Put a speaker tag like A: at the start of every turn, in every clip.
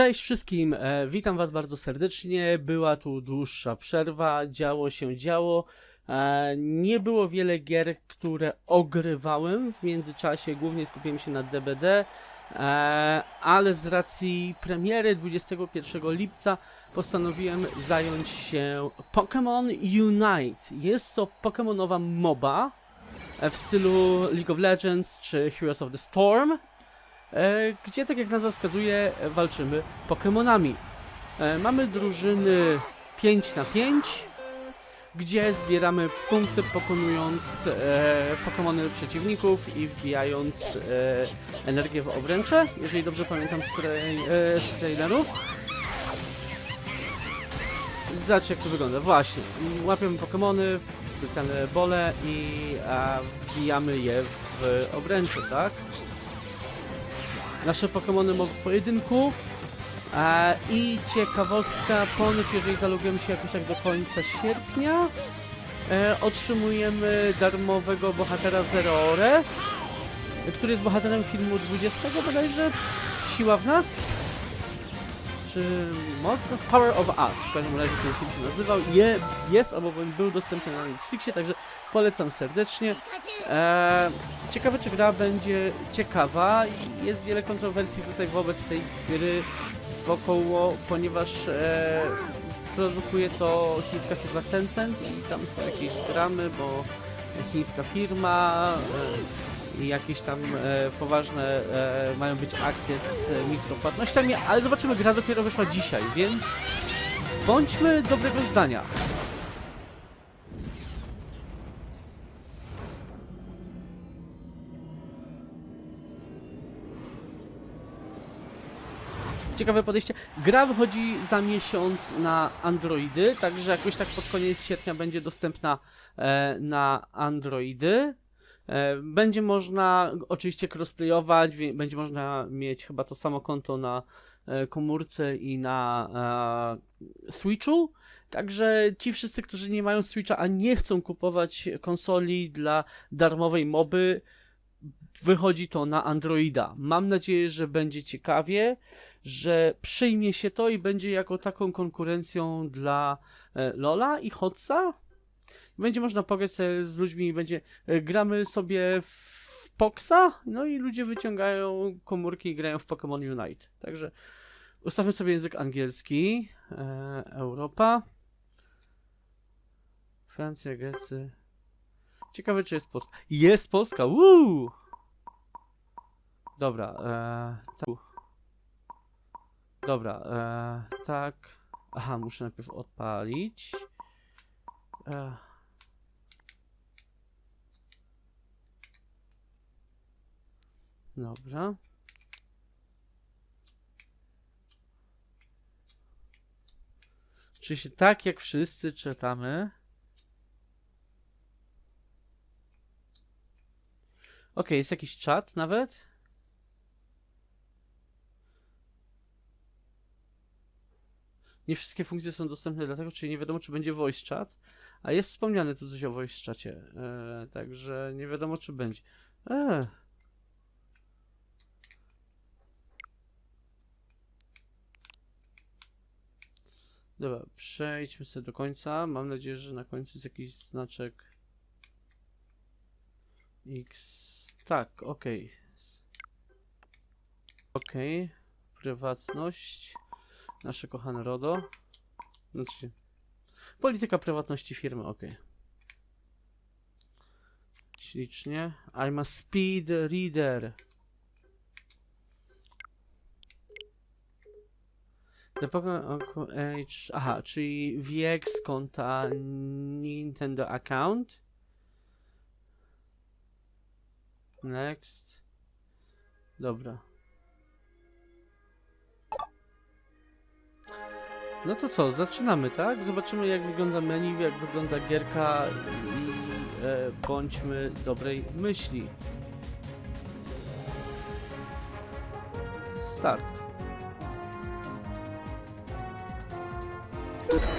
A: Cześć wszystkim, e, witam was bardzo serdecznie. Była tu dłuższa przerwa, działo się działo. E, nie było wiele gier, które ogrywałem w międzyczasie, głównie skupiłem się na DBD, e, ale z racji premiery 21 lipca postanowiłem zająć się Pokémon Unite. Jest to Pokémonowa MOBA w stylu League of Legends czy Heroes of the Storm gdzie, tak jak nazwa wskazuje, e, walczymy Pokémonami. E, mamy drużyny 5 na 5, gdzie zbieramy punkty pokonując e, Pokémony przeciwników i wbijając e, energię w obręcze, jeżeli dobrze pamiętam z, trai- e, z trailerów. Zobaczcie jak to wygląda. Właśnie, łapiemy Pokémony w specjalne bole i a, wbijamy je w obręcze, tak? Nasze Pokémony mogą z pojedynku. E, I ciekawostka, ponoć jeżeli zalogujemy się jakoś tak do końca sierpnia, e, otrzymujemy darmowego bohatera Zero-Ore, który jest bohaterem filmu 20 bodajże Siła w nas? Czy moc nas? Power of Us. W każdym razie ten film się nazywał. Je, jest albo był dostępny na Netflixie, także polecam serdecznie. Eee, ciekawe, czy gra będzie ciekawa. Jest wiele kontrowersji tutaj wobec tej gry wokoło, ponieważ e, produkuje to chińska firma Tencent i tam są jakieś dramy, bo chińska firma e, i jakieś tam e, poważne e, mają być akcje z mikropłatnościami, ale zobaczymy, gra dopiero wyszła dzisiaj, więc bądźmy dobrego zdania. ciekawe podejście. Gra wychodzi za miesiąc na Androidy, także jakoś tak pod koniec sierpnia będzie dostępna e, na Androidy. E, będzie można oczywiście crossplayować, będzie można mieć chyba to samo konto na e, komórce i na e, Switchu. Także ci wszyscy, którzy nie mają Switcha, a nie chcą kupować konsoli dla darmowej moby, wychodzi to na Androida. Mam nadzieję, że będzie ciekawie że przyjmie się to i będzie jako taką konkurencją dla Lola i Hotsa. Będzie można pograć z ludźmi będzie e, gramy sobie w Poxa, no i ludzie wyciągają komórki i grają w Pokémon Unite. Także ustawmy sobie język angielski. E, Europa. Francja, Grecy. Ciekawe, czy jest Polska. Jest Polska! Woo! Dobra, e, tak. Dobra, e, tak. Aha, muszę najpierw odpalić. E. Dobra. Oczywiście tak jak wszyscy czytamy. Okej, jest jakiś czat nawet? Nie wszystkie funkcje są dostępne dlatego, czyli nie wiadomo, czy będzie voice chat, a jest wspomniane to coś o voice chacie, e, także nie wiadomo, czy będzie. E. Dobra, przejdźmy sobie do końca. Mam nadzieję, że na końcu jest jakiś znaczek X. Tak, okej. Okej. Prywatność. Nasze kochane RODO. Znaczy, polityka prywatności firmy, ok. Ślicznie. I'm a speed reader. The Pokemon Age. Aha, czyli wiek z konta Nintendo account. Next. Dobra. No to co, zaczynamy, tak? Zobaczymy jak wygląda menu, jak wygląda gierka i e, bądźmy dobrej myśli. Start.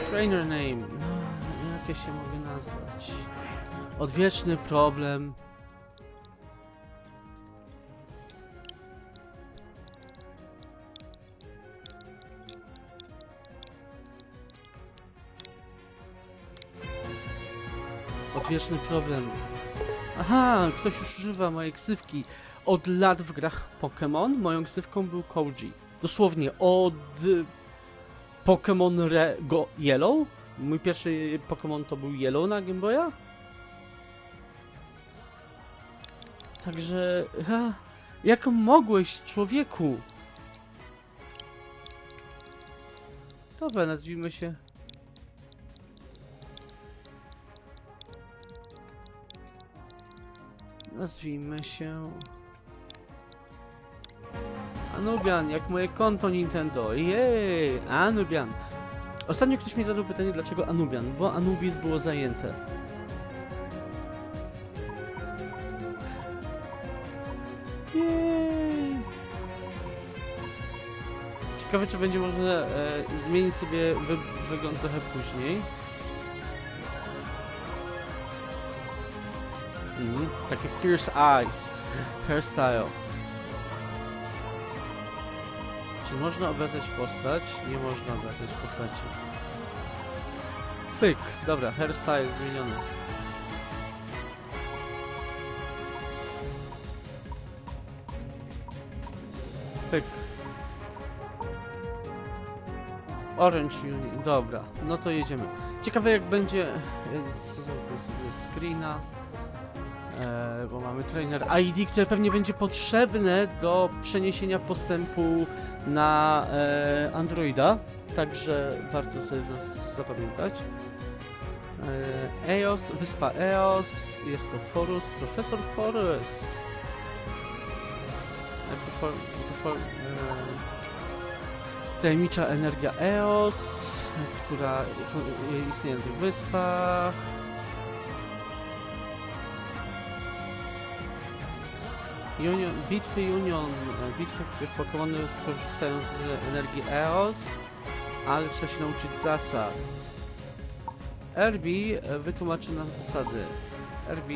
A: Trainer name. No, jakie się mogę nazwać? Odwieczny problem. Odwieczny problem. Aha, ktoś już używa mojej ksywki. Od lat w grach Pokémon moją ksywką był Koji. Dosłownie od Pokémon Re Go Yellow. Mój pierwszy Pokémon to był Yellow na Game Boya. Także... Jak mogłeś, człowieku? Dobra, nazwijmy się... Nazwijmy się... Anubian, jak moje konto Nintendo. Jej! Anubian. Ostatnio ktoś mi zadał pytanie, dlaczego Anubian, bo Anubis było zajęte. Jej! Ciekawe, czy będzie można e, zmienić sobie wy, wygląd trochę później. Mhm, takie fierce eyes. Hairstyle. Czy można obracać postać? Nie można obracać postaci. Pyk. Dobra, hairstyle zmieniony. Pyk. Orange Union, dobra, no to jedziemy. Ciekawe jak będzie z- zrobię sobie screena, e, bo mamy trainer ID, które pewnie będzie potrzebne do przeniesienia postępu na e, Androida, także warto sobie zapamiętać. E, EOS, wyspa EOS, jest to Forus, profesor Forus. E, e, Tajemnicza energia EOS, która fu- istnieje na tych wyspach. Union, bitwy Union, e, bitwy, których Pokémony skorzystają z energii EOS, ale trzeba się nauczyć zasad. RB e, wytłumaczy nam zasady. RB.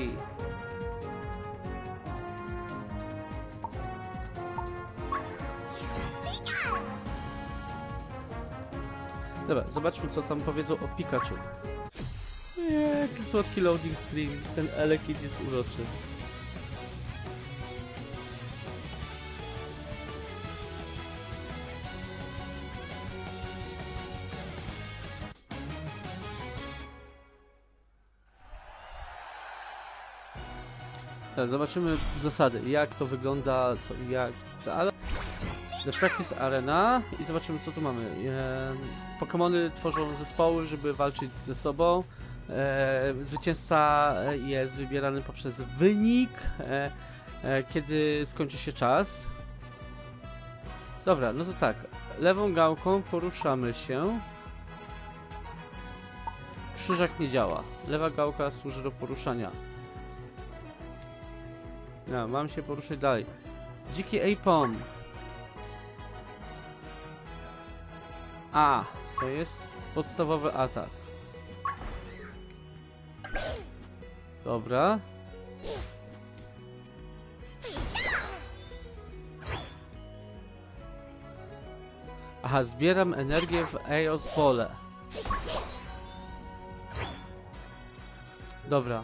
A: Dobra, zobaczmy co tam powiedzą o Pikachu. Jaki słodki loading screen. Ten Elekid jest uroczy. Zobaczymy zasady, jak to wygląda, co, jak, ale... The Practice Arena i zobaczymy co tu mamy. Pokemony tworzą zespoły, żeby walczyć ze sobą. E, zwycięzca jest wybierany poprzez wynik, e, e, kiedy skończy się czas. Dobra, no to tak. Lewą gałką poruszamy się. Krzyżak nie działa. Lewa gałka służy do poruszania. Ja, mam się poruszać dalej. Dziki Apom. A, to jest podstawowy atak. Dobra. Aha, zbieram energię w Eos pole. Dobra.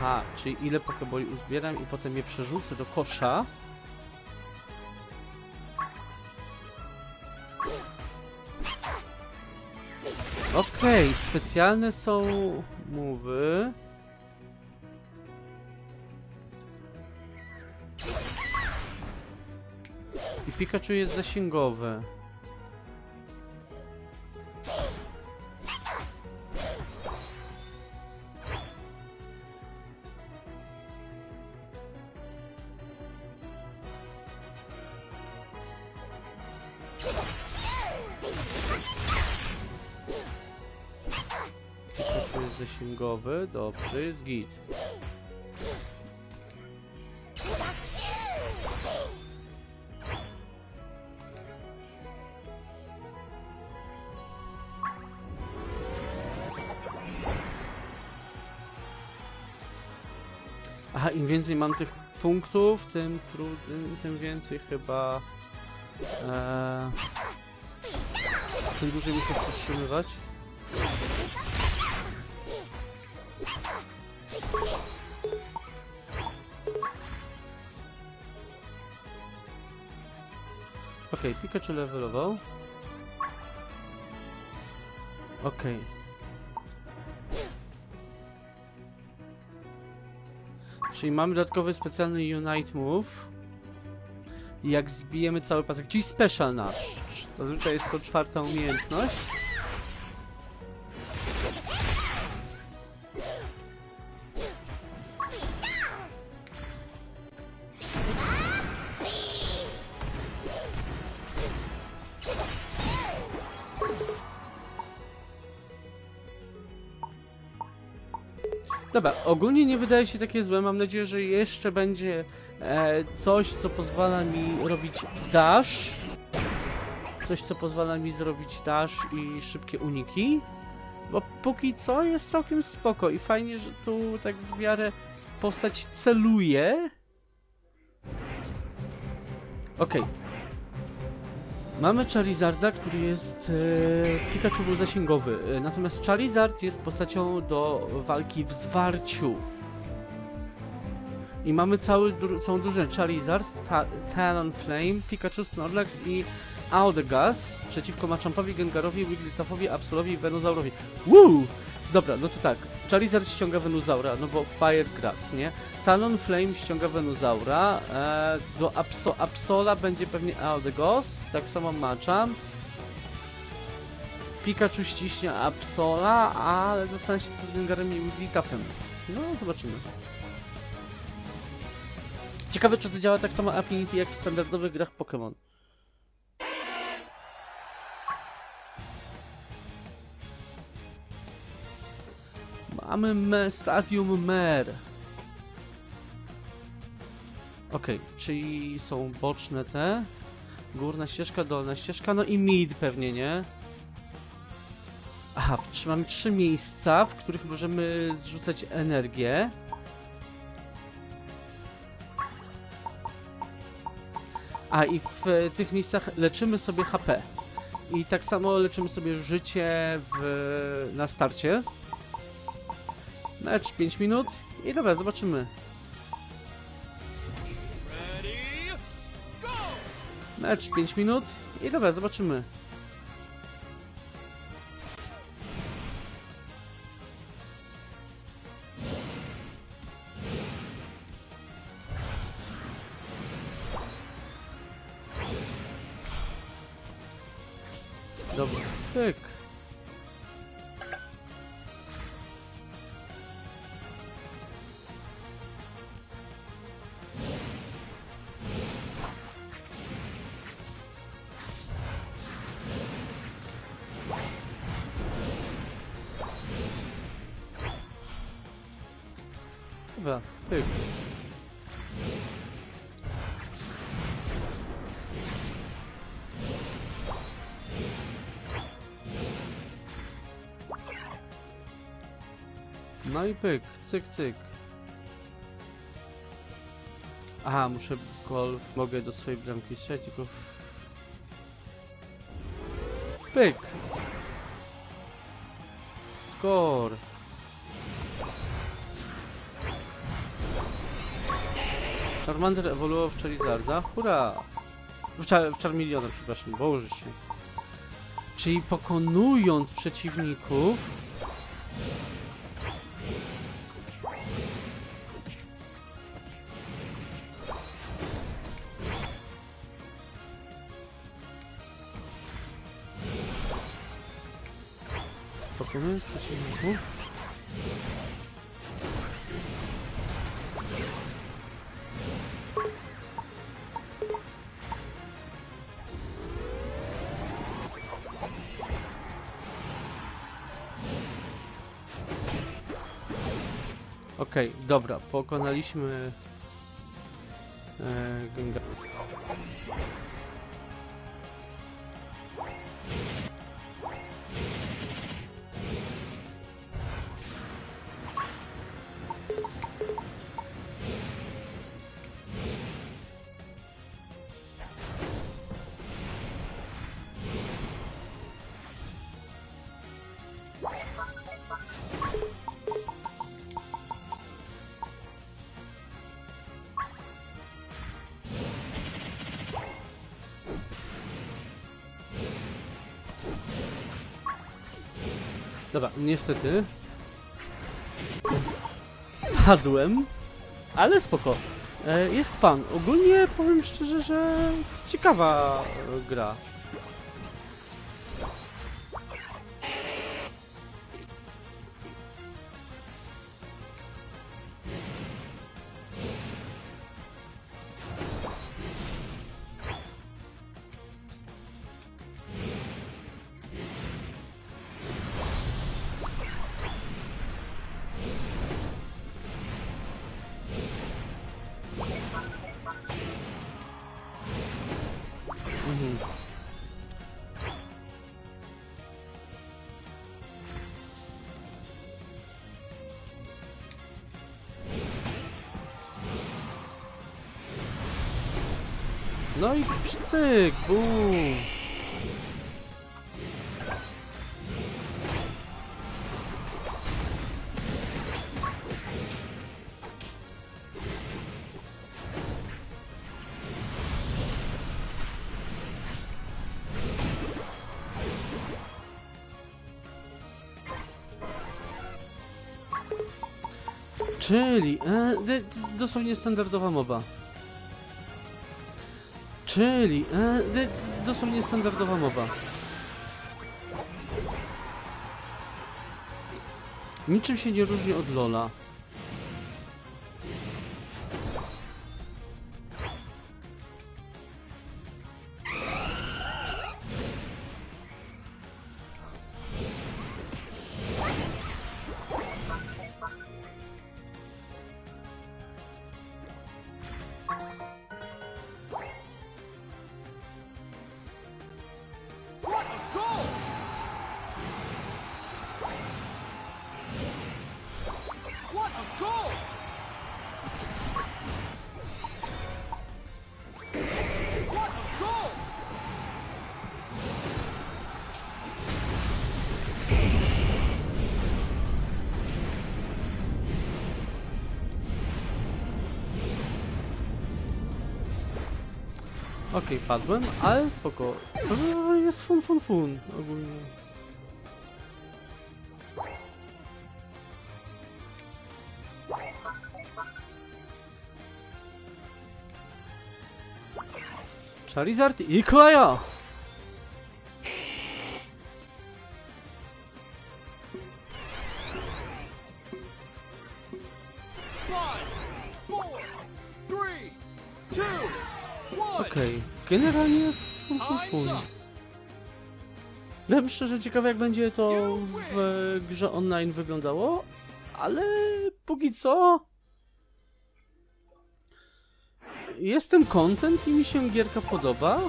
A: Aha, czyli ile pokeboli uzbieram i potem je przerzucę do kosza. Okej, specjalne są mowy. I Pikachu jest zasięgowe. Jest zasięgowy, dobrze, jest git. Aha, im więcej mam tych punktów, tym trudniej, tym więcej chyba... E, tym dłużej muszę przytrzymywać. Okej, Pikachu levelował. Okej. Czyli mamy dodatkowy specjalny Unite Move. Jak zbijemy cały pasek, czyli special nasz. Zazwyczaj jest to czwarta umiejętność. Dobra, ogólnie nie wydaje się takie złe. Mam nadzieję, że jeszcze będzie e, coś, co pozwala mi robić dash. Coś, co pozwala mi zrobić dash i szybkie uniki. Bo póki co jest całkiem spoko i fajnie, że tu tak w miarę postać celuje. Okej. Mamy Charizarda, który jest... E, Pikachu był zasięgowy, e, natomiast Charizard jest postacią do walki w zwarciu. I mamy cały, całą drużynę Charizard, Ta Talonflame, Pikachu, Snorlax i Audemars przeciwko Machampowi, Gengarowi, Wigglytuffowi, Absolowi i Venozaurowi. Woo! Dobra, no to tak. Charizard ściąga Venusaura, no bo Fire Grass, nie? Talonflame ściąga Venusaura, e, do Apso Absola będzie pewnie Audegos, tak samo Machamp. Pikachu ściśnie Absola, ale zostanę się co z Gengarem i Wigglytuffem. No, zobaczymy. Ciekawe, czy to działa tak samo Affinity jak w standardowych grach Pokémon. Mamy me Stadium Mer. Okej, czyli są boczne te. Górna ścieżka, dolna ścieżka, no i mid pewnie, nie? Aha, mamy trzy miejsca, w których możemy zrzucać energię. A i w e, tych miejscach leczymy sobie HP. I tak samo leczymy sobie życie w, na starcie. Mecz 5 minut i dobra, zobaczymy. Mecz 5 minut i dobra, zobaczymy. Dobra, pyk. No i pyk, cyk, cyk. Aha, muszę golf, mogę do swojej bramki strzelać, tylko. Pyk! Score! Charmander ewoluował w Charizarda. Hurra! W, Char w Charmeleona, przepraszam, Boże się. Czyli pokonując przeciwników... Przeciwników... Okej, dobra, pokonaliśmy e, Dobra, niestety. Padłem, ale spoko. E, jest fan. Ogólnie powiem szczerze, że ciekawa e, gra. No i cyk, bum. Czyli, e, dosłownie standardowa moba. Czyli, e, dosłownie standardowa moba. Niczym się nie różni od Lola. Okej, padłem, ale spoko. Jest fun, fun, fun ogólnie. Charizard i Koya! Szczerze ciekawy jak będzie to w grze online wyglądało, ale póki co jestem content i mi się gierka podoba.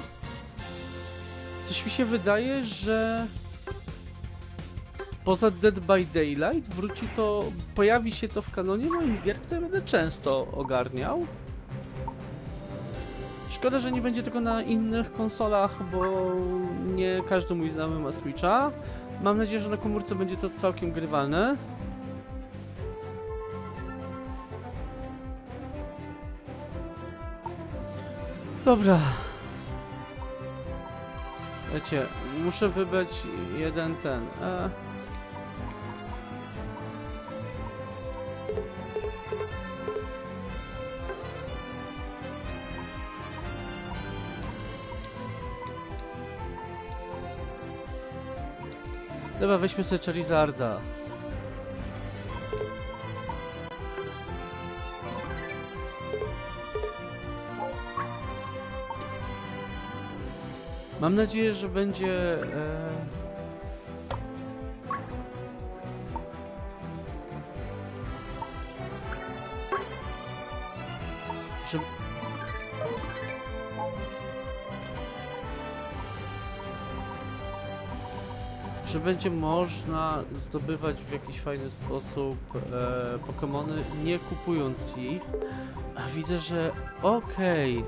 A: Coś mi się wydaje, że poza Dead by Daylight wróci to, pojawi się to w kanonie moich gier, które będę często ogarniał. Szkoda, że nie będzie tego na innych konsolach, bo nie każdy mój znajomy ma Switcha. Mam nadzieję, że na komórce będzie to całkiem grywalne. Dobra. Wiecie, muszę wybrać jeden ten. E... Dobra, weźmy sobie Charizarda. Mam nadzieję, że będzie. E... będzie można zdobywać w jakiś fajny sposób e, Pokémony nie kupując ich. A widzę, że okej.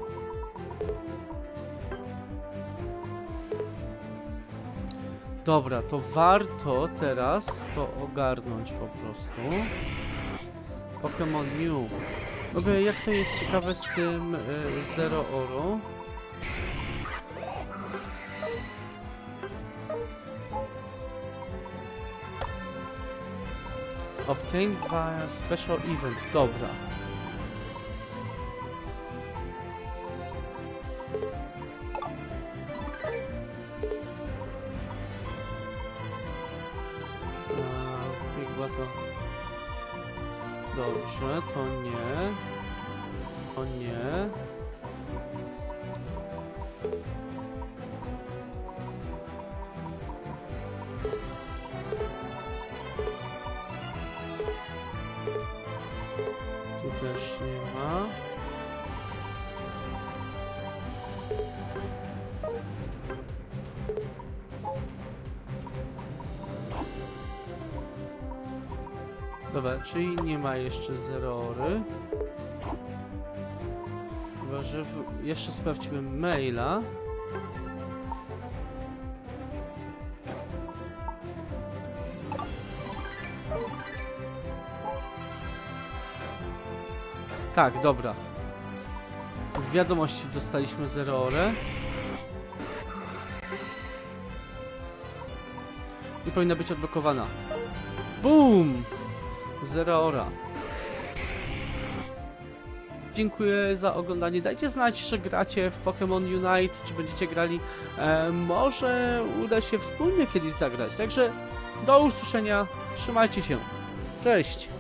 A: Dobra, to warto teraz to ogarnąć po prostu. Pokémon New. Ogóle jak to jest ciekawe z tym y, Zero Oro? Obtain via special event. Dobra. Dobrze, to nie. To nie. Czyli nie ma jeszcze zerory. Chyba, że w... jeszcze sprawdźmy maila. Tak, dobra. Z wiadomości dostaliśmy zeroorę. I powinna być odblokowana. Boom! Zeroora. Dziękuję za oglądanie. Dajcie znać, że gracie w Pokémon Unite, czy będziecie grali. E, może uda się wspólnie kiedyś zagrać. Także do usłyszenia. Trzymajcie się. Cześć!